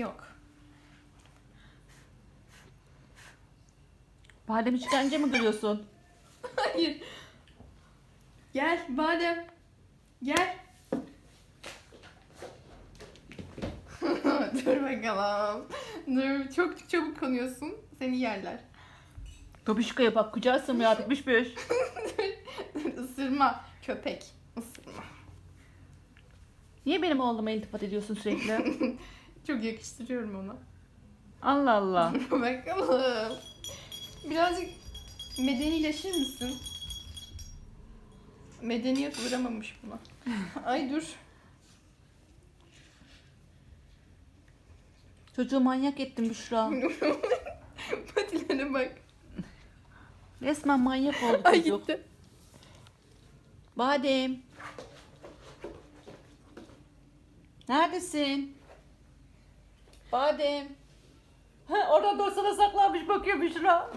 Yok. Badem işkence mi görüyorsun? Hayır. Gel badem. Gel. Dur bakalım. Dur çok çabuk konuyorsun. Seni yerler. Topişkaya bak kucağı sığmıyor artık büş. Dur ısırma. Köpek. Isırma. Niye benim oğluma iltifat ediyorsun sürekli? Çok yakıştırıyorum ona. Allah Allah. bakalım. Birazcık medenileşir misin? Medeniyet uğramamış buna. Ay dur. Çocuğu manyak ettin Büşra. Patilere bak. Resmen manyak oldu Ay çocuk. gitti. Badem. Neredesin? Badem. Ha, orada da sana saklanmış bakıyor Büşra.